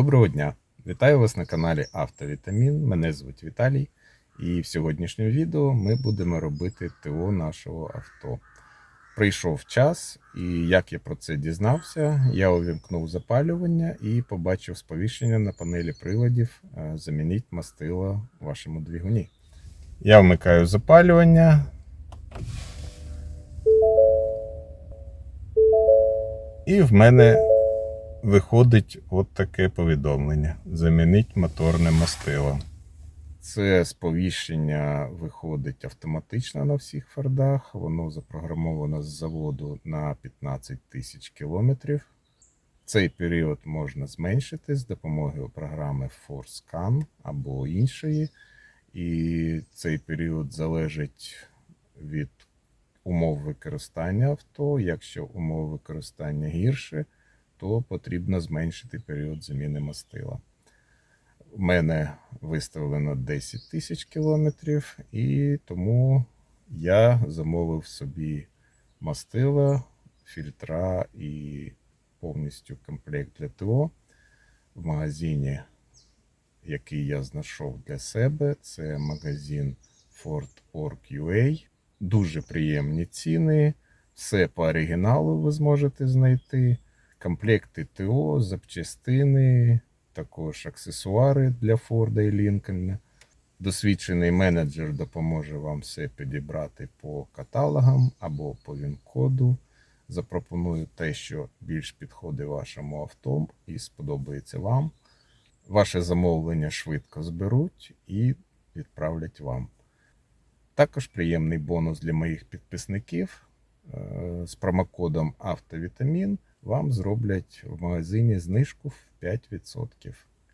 Доброго дня! Вітаю вас на каналі Автовітамін. Мене звуть Віталій. І в сьогоднішньому відео ми будемо робити ТО нашого авто. Прийшов час, і як я про це дізнався, я увімкнув запалювання і побачив сповіщення на панелі приладів е, замініть мастило вашому двигуні. Я вмикаю запалювання. І в мене виходить от таке повідомлення: замініть моторне мастило. Це сповіщення виходить автоматично на всіх фордах. Воно запрограмовано з заводу на 15 тисяч кілометрів. Цей період можна зменшити з допомогою програми ForScan або іншої. І цей період залежить від умов використання авто. Якщо умови використання гірше, то потрібно зменшити період заміни мастила. У мене виставлено 10 тисяч кілометрів, і тому я замовив собі мастила, фільтра і повністю комплект для ТО в магазині, який я знайшов для себе. Це магазин Ford.org.ua. Дуже приємні ціни. Все по оригіналу ви зможете знайти. Комплекти ТО, запчастини, також аксесуари для Форда і Лінкольна. Досвідчений менеджер допоможе вам все підібрати по каталогам або по він-коду. Запропоную те, що більш підходить вашому авто і сподобається вам. Ваше замовлення швидко зберуть і відправлять вам. Також приємний бонус для моїх підписників Е, з промокодом Автовітамін вам зроблять в магазині знижку в 5%.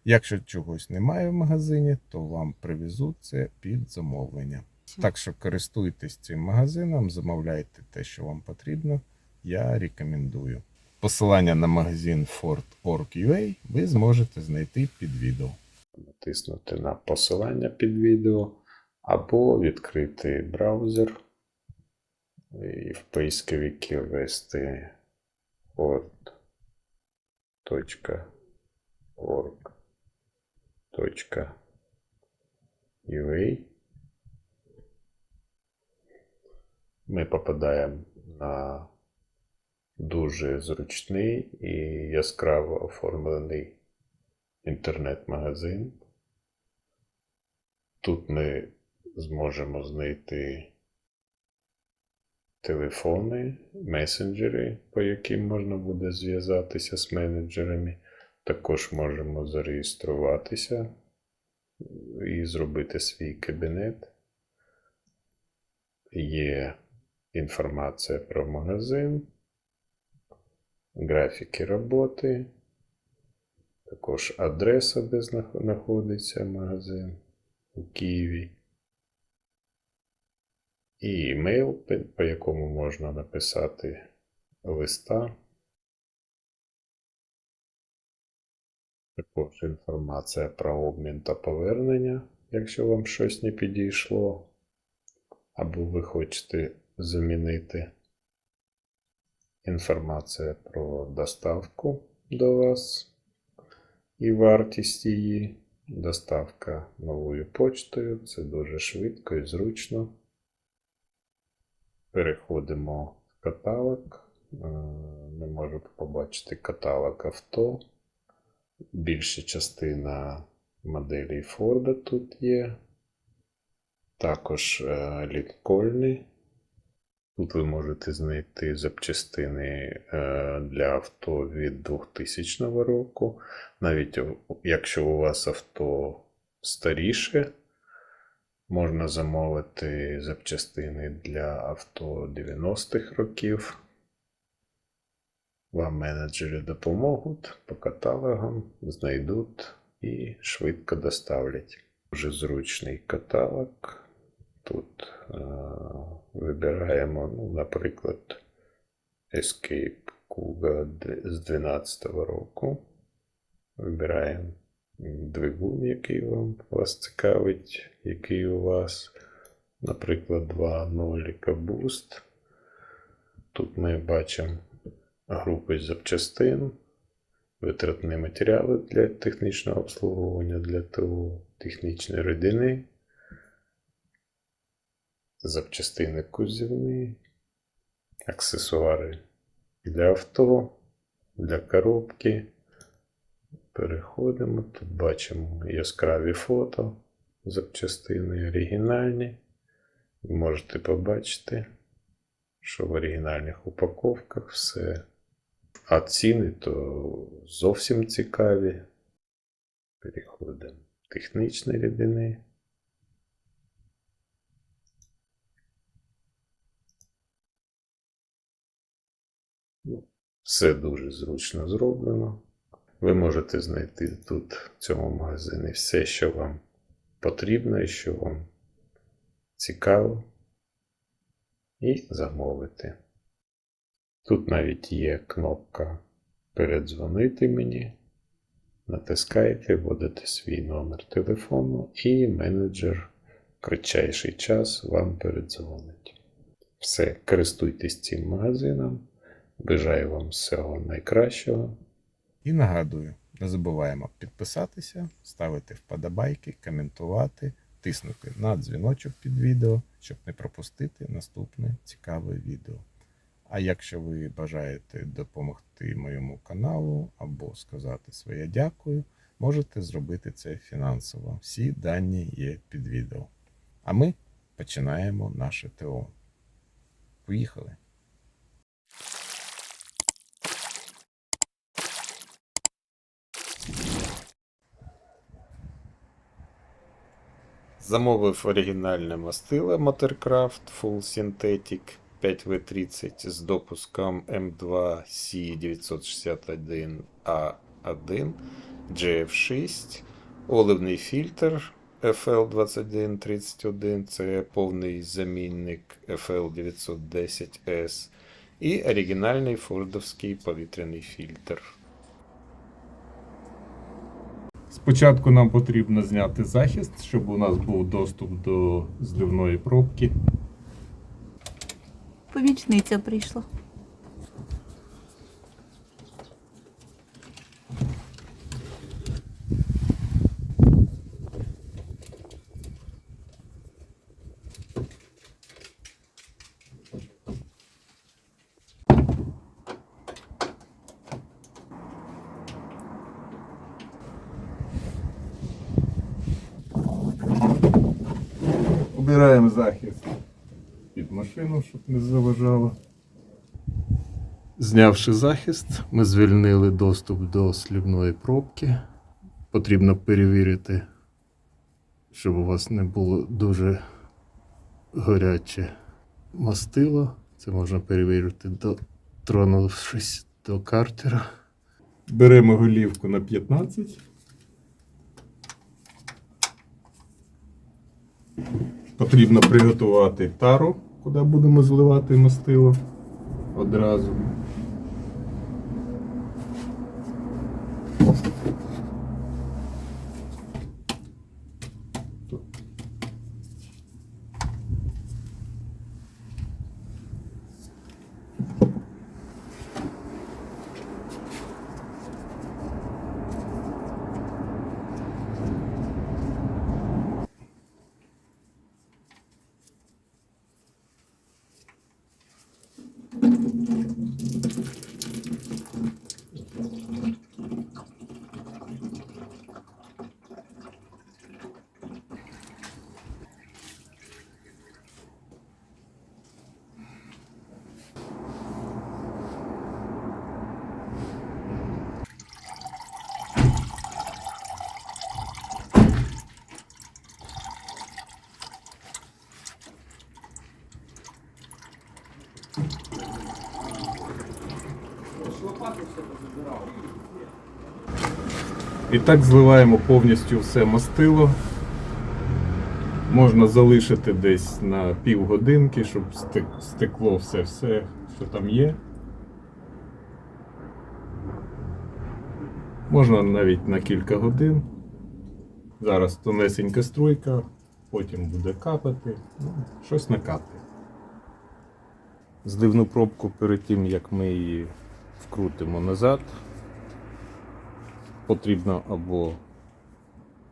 Якщо чогось немає в магазині, то вам привезуть це під замовлення. Так що користуйтесь цим магазином, замовляйте те, що вам потрібно. Я рекомендую. Посилання на магазин Ford.org.ua ви зможете знайти під відео. натиснути на посилання під відео, або відкрити браузер і в поисковике ввести ford.org.ua. Ми попадаємо на дуже зручний і яскраво оформлений інтернет-магазин. Тут ми зможемо знайти телефони, месенджери, по яким можна буде зв'язатися з менеджерами. Також можемо зареєструватися і зробити свій кабінет. Є інформація про магазин, графіки роботи, також адреса, де знаходиться магазин у Києві. І емейл, по якому можна написати листа. Також інформація про обмін та повернення, якщо вам щось не підійшло, або ви хочете замінити. Інформація про доставку до вас і вартість її. Доставка новою почтою. Це дуже швидко і зручно. Переходимо в каталог. Е, Ми можемо побачити каталог авто. Більша частина моделей Форда тут є. Також е. Тут ви можете знайти запчастини е, для авто від 2000 року. Навіть якщо у вас авто старіше, можна замовити запчастини для авто 90-х років. Вам менеджери допоможуть по каталогам, знайдуть і швидко доставлять. Дуже зручний каталог. Тут е, вибираємо, ну, наприклад, Escape Kuga з 2012 року. Вибираємо двигун, який вам вас цікавить, який у вас, наприклад, 2.0 Boost. Тут ми бачимо групи запчастин, витратні матеріали для технічного обслуговування для ТО, технічні рідини, запчастини кузівні, аксесуари для авто, для коробки. Переходимо. Тут бачимо яскраві фото, запчастини оригінальні. Можете побачити, що в оригінальних упаковках все. А ціни то зовсім цікаві. Переходимо. Технічні рідини. Ну, Все дуже зручно зроблено. Ви можете знайти тут, в цьому магазині, все, що вам потрібно і що вам цікаво, і замовити. Тут навіть є кнопка Передзвонити мені. Натискаєте, вводите свій номер телефону, і менеджер в кратчайший час вам передзвонить. Все, користуйтесь цим магазином. Бажаю вам всього найкращого. І нагадую, не забуваємо підписатися, ставити вподобайки, коментувати, тиснути на дзвіночок під відео, щоб не пропустити наступне цікаве відео. А якщо ви бажаєте допомогти моєму каналу або сказати своє дякую, можете зробити це фінансово. Всі дані є під відео. А ми починаємо наше ТО. Поїхали! Замовив оригінальне мастило Motorcraft Full Synthetic 5W30 з допуском M2C961A1 GF6, оливний фільтр FL2131, це повний замінник FL910S, і оригінальний фордовський повітряний фільтр. Спочатку нам потрібно зняти захист, щоб у нас був доступ до зливної пробки. Помічниця прийшла. Захист під машину, щоб не заважало. Знявши захист, ми звільнили доступ до слівної пробки. Потрібно перевірити, щоб у вас не було дуже горяче мастило. Це можна перевірити, дотронувшись до картера. Беремо голівку на 15. Потрібно приготувати тару, куди будемо зливати мастило одразу. І так зливаємо повністю все мастило. Можна залишити десь на півгодинки, щоб стекло все-все, що там є. Можна навіть на кілька годин. Зараз тонесенька струйка, потім буде капати, ну, щось накапає. Зливну пробку перед тим, як ми її вкрутимо назад, потрібно або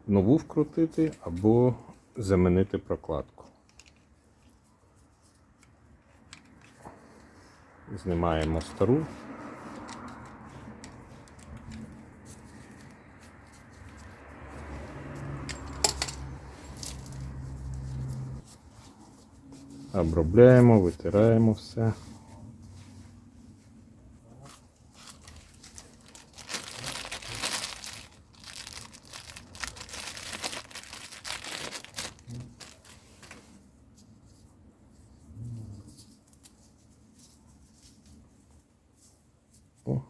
нову вкрутити, або замінити прокладку. Знімаємо стару. Обробляємо, витираємо все. О,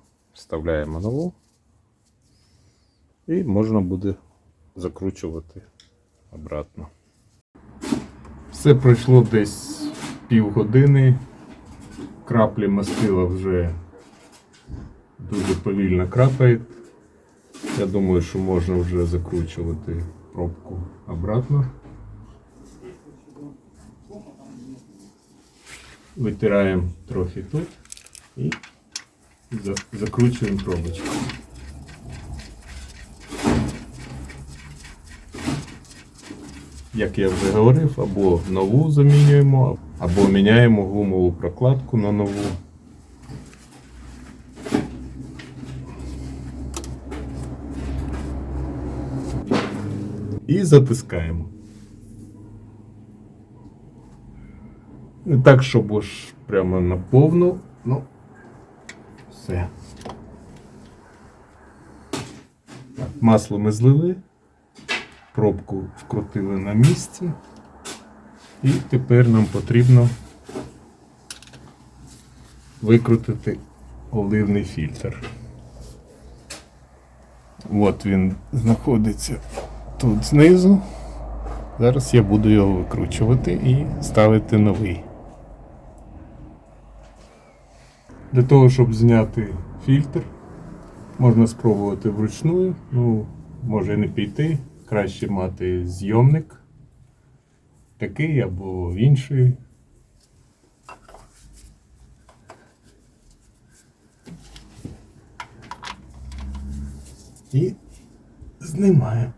Вставляємо нову. І можна буде закручувати обратно. Все пройшло десь півгодини. Краплі мастила вже дуже повільно крапають. Я думаю, що можна вже закручувати пробку обратно. Витираємо трохи тут і закручуємо пробочку. Як я вже говорив, або нову замінюємо, або міняємо гумову прокладку на нову. І затискаємо. Не так, щоб аж прямо на повну, ну все. Масло ми злили, пробку вкрутили на місці. І тепер нам потрібно викрутити оливний фільтр. От він знаходиться тут знизу. Зараз я буду його викручувати і ставити новий. Для того, щоб зняти фільтр, можна спробувати вручну. Ну, може не піти. Краще мати зйомник. Такий або інший. І знімаємо.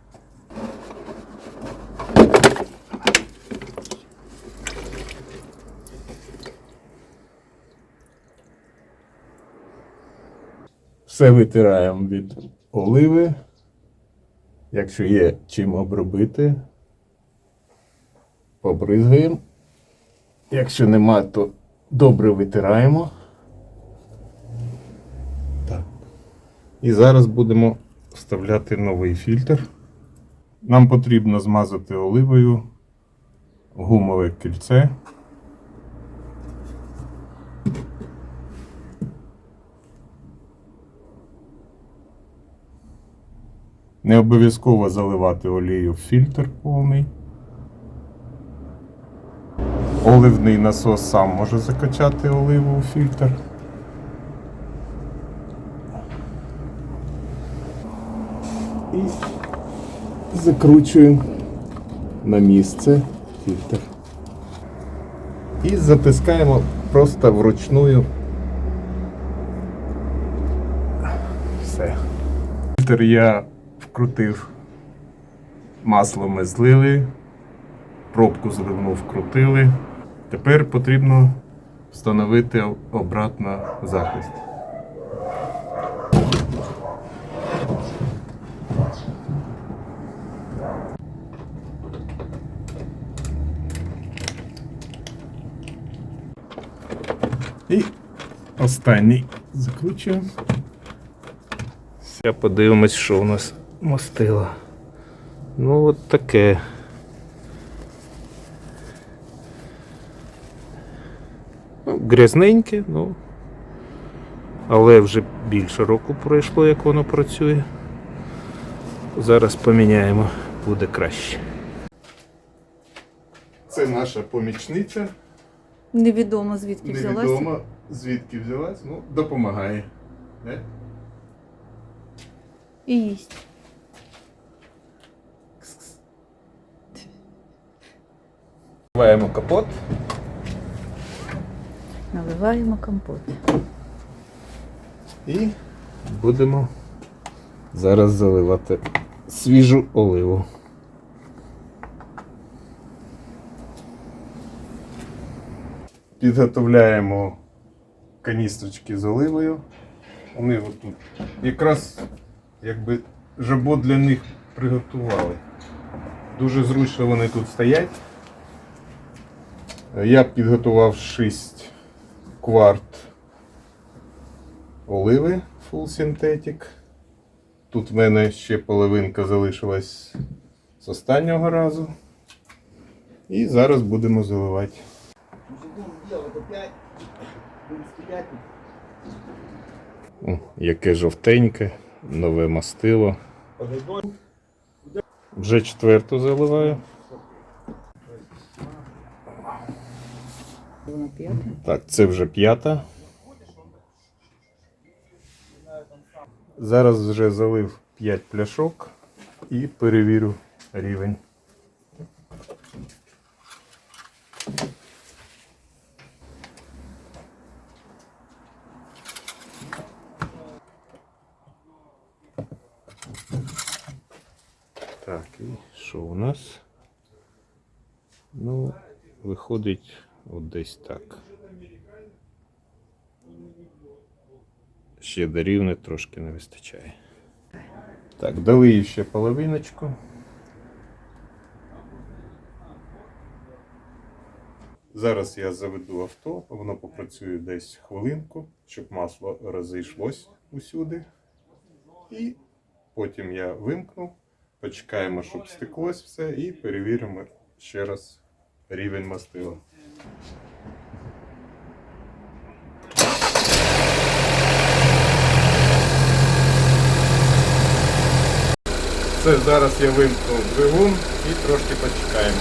Все витираємо від оливи. Якщо є чим обробити, побризгаємо. Якщо нема, то добре витираємо. Так. І зараз будемо вставляти новий фільтр. Нам потрібно змазати оливою гумове кільце. Не обов'язково заливати олію в фільтр повний. Оливний насос сам може закачати оливу у фільтр. І закручуємо на місце фільтр. І затискаємо просто вручную. Все. Фільтр я вкрутив. Масло ми злили, пробку зливну вкрутили. Тепер потрібно встановити обратно захист. І останній закручуємо. Зараз подивимось, що у нас мастило. Ну, от таке. Ну, грязненьке, ну. Але вже більше року пройшло, як воно працює. Зараз поміняємо, буде краще. Це наша помічниця. Невідомо звідки взялася. Невідомо звідки взялась, ну, допомагає. Не? І їсть. Виваємо капот. Наливаємо компот. І будемо Зараз заливати свіжу оливу. Підготовляємо каністрочки з оливою. Вони отут якраз якби жабо для них приготували. Дуже зручно вони тут стоять. Я підготував 6 кварт оливи Full Synthetic. Тут в мене ще половинка залишилась з останнього разу. І зараз будемо заливати. О, яке жовтеньке, нове мастило. Вже четверту заливаю. Так, це вже п'ята. Зараз вже залив 5 пляшок і перевірю рівень. Так, і що у нас? Ну, виходить от десь так. Ще до рівне трошки не вистачає. Так, долию ще половиночку. Зараз я заведу авто, воно попрацює десь хвилинку, щоб масло розійшлось усюди. І потім я вимкну, почекаємо, щоб стеклось все, і перевіримо ще раз рівень мастила. Це зараз я вимкну двигун і трошки почекаємо.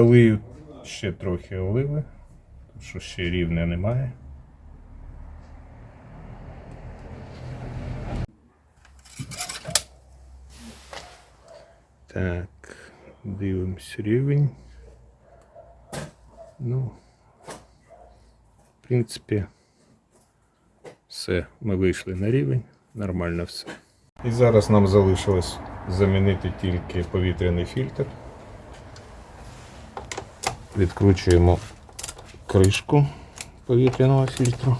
Долию ще трохи оливи, тому що ще рівня немає. Так, дивимось рівень. Ну, в принципі, все, ми вийшли на рівень, нормально все. І зараз нам залишилось замінити тільки повітряний фільтр. Відкручуємо кришку повітряного фільтру.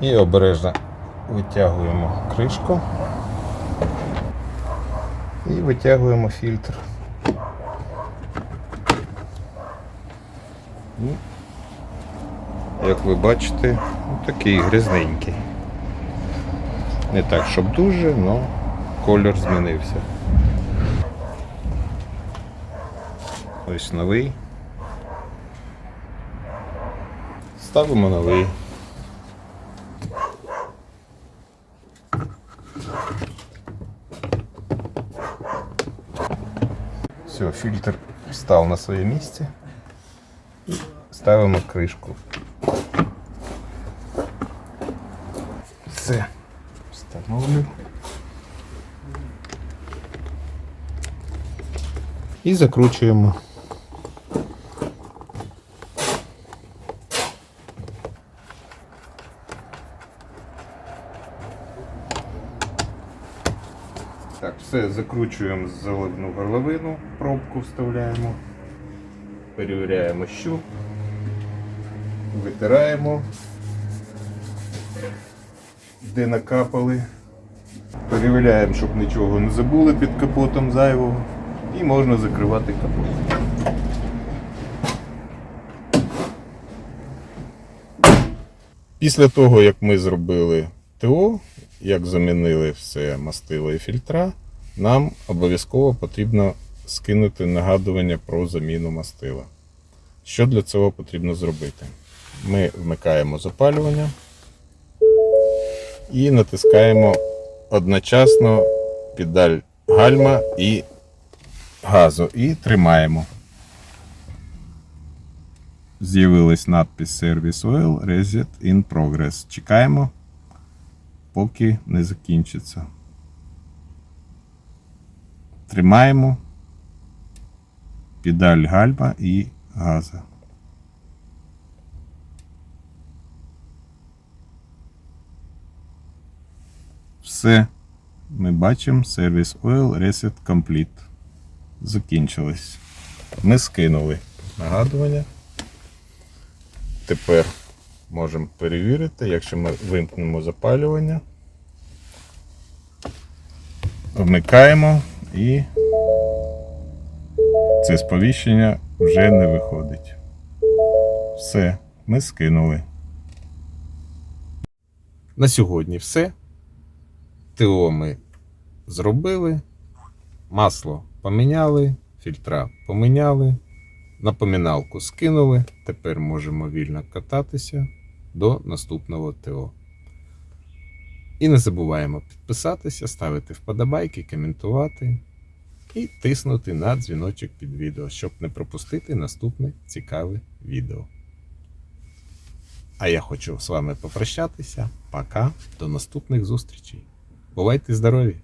І обережно витягуємо кришку і витягуємо фільтр. Ну, Як ви бачите, такий грязненький. Не так, щоб дуже, але кольор змінився. Ось новий. Ставимо новий. Все, фільтр став на своє місце. Ставимо кришку. Все. Встановлю. І закручуємо. Так, все, закручуємо заливну горловину, пробку вставляємо, перевіряємо щуп, витираємо, де накапали. Перевіряємо, щоб нічого не забули під капотом зайвого. І можна закривати капот. Після того, як ми зробили ТО, як замінили все мастило і фільтра, нам обов'язково потрібно скинути нагадування про заміну мастила. Що для цього потрібно зробити? Ми вмикаємо запалювання і натискаємо одночасно педаль гальма і газу і тримаємо. З'явилась надпис Service Oil Reset in Progress. Чекаємо, поки не закінчиться. Тримаємо педаль гальма і газа. Все. Ми бачимо Service Oil Reset Complete. Закінчилось. Ми скинули нагадування. Тепер можемо перевірити, якщо ми вимкнемо запалювання. Вмикаємо і це сповіщення вже не виходить. Все, ми скинули. На сьогодні все. ТО ми зробили. Масло поміняли, фільтра поміняли, напоминалку скинули. Тепер можемо вільно кататися до наступного ТО. І не забуваємо підписатися, ставити вподобайки, коментувати і тиснути на дзвіночок під відео, щоб не пропустити наступне цікаве відео. А я хочу з вами попрощатися. Пока, до наступних зустрічей. Бувайте здорові!